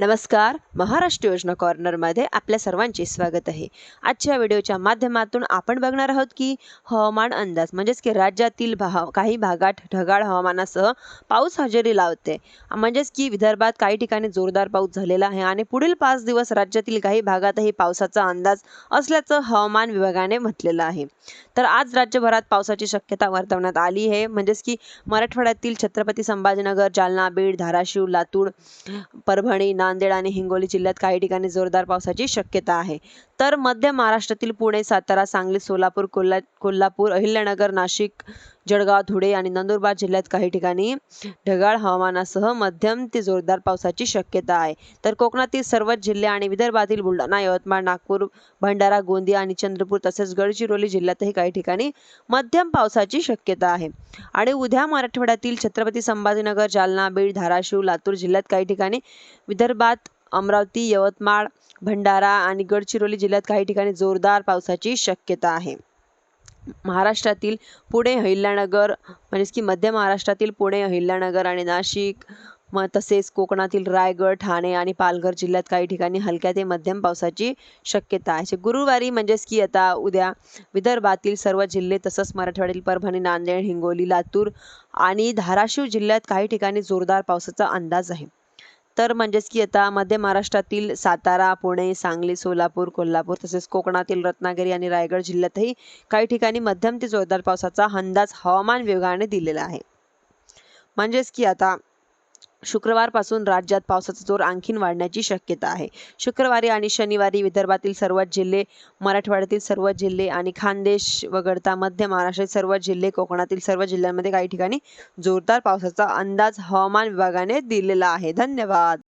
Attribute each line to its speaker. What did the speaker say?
Speaker 1: नमस्कार. महाराष्ट्र योजना कॉर्नरमध्ये आपल्या सर्वांचे स्वागत आहे. आजच्या व्हिडिओच्या माध्यमातून आपण बघणार आहोत की हवामान अंदाज म्हणजेच की राज्यातील भा काही भागात ढगाळ हवामानासह पाऊस हजेरी लावते. म्हणजेच की विदर्भात काही ठिकाणी जोरदार पाऊस झालेला आहे आणि पुढील पाच दिवस राज्यातील काही भागातही पावसाचा अंदाज असल्याचं हवामान विभागाने म्हटलेलं आहे. तर आज राज्यभरात पावसाची शक्यता वर्तवण्यात आली आहे. म्हणजेच की मराठवाड्यातील छत्रपती संभाजीनगर जालना बीड धाराशिव लातूर परभणी नांदेड आणि हिंगोली जिल्ह्यात काही ठिकाणी जोरदार पावसाची शक्यता आहे. तर मध्य महाराष्ट्रातील पुणे सातारा सांगली सोलापूर कोल्हा कोल्हापूर अहिल्यानगर नाशिक जळगाव धुळे आणि नंदुरबार जिल्ह्यात काही ठिकाणी ढगाळ हवामानासह मध्यम ते जोरदार पावसाची शक्यता आहे. तर कोकणातील सर्वच जिल्हे आणि विदर्भातील बुलढाणा यवतमाळ नागपूर भंडारा गोंदिया आणि चंद्रपूर तसेच गडचिरोली जिल्ह्यातही काही ठिकाणी मध्यम पावसाची शक्यता आहे. आणि उद्या मराठवाड्यातील छत्रपती संभाजीनगर जालना बीड धाराशिव लातूर जिल्ह्यात काही ठिकाणी विदर्भात अमरावती यवतमाळ भंडारा आणि गडचिरोली जिल्ह्यात काही ठिकाणी जोरदार पावसाची शक्यता आहे. महाराष्ट्रातील पुणे अहिल्यानगर म्हणजेच की मध्य महाराष्ट्रातील पुणे अहिल्यानगर आणि नाशिक मग तसेच कोकणातील रायगड ठाणे आणि पालघर जिल्ह्यात काही ठिकाणी हलक्या ते मध्यम पावसाची शक्यता आहे. गुरुवारी म्हणजेच की आता उद्या विदर्भातील सर्व जिल्हे तसंच मराठवाड्यातील परभणी नांदेड हिंगोली लातूर आणि धाराशिव जिल्ह्यात काही ठिकाणी जोरदार पावसाचा अंदाज आहे. तर म्हणजेच की आता मध्य महाराष्ट्रातील सातारा पुणे सांगली सोलापूर कोल्हापूर तसेच कोकणातील रत्नागिरी आणि रायगड जिल्ह्यातही काही ठिकाणी मध्यम ते जोरदार पावसाचा अंदाज हवामान विभागाने दिलेला आहे. म्हणजेच की आता शुक्रवारपासून राज्यात पावसाचा जोर आणखीन वाढण्याची शक्यता आहे. शुक्रवारी आणि शनिवारी विदर्भातील सर्वच जिल्हे मराठवाड्यातील सर्व जिल्हे आणि खानदेश वगळता मध्य महाराष्ट्रातील सर्व जिल्हे कोकणातील सर्व जिल्ह्यांमध्ये काही ठिकाणी जोरदार पावसाचा अंदाज हवामान विभागाने दिलेला आहे. धन्यवाद.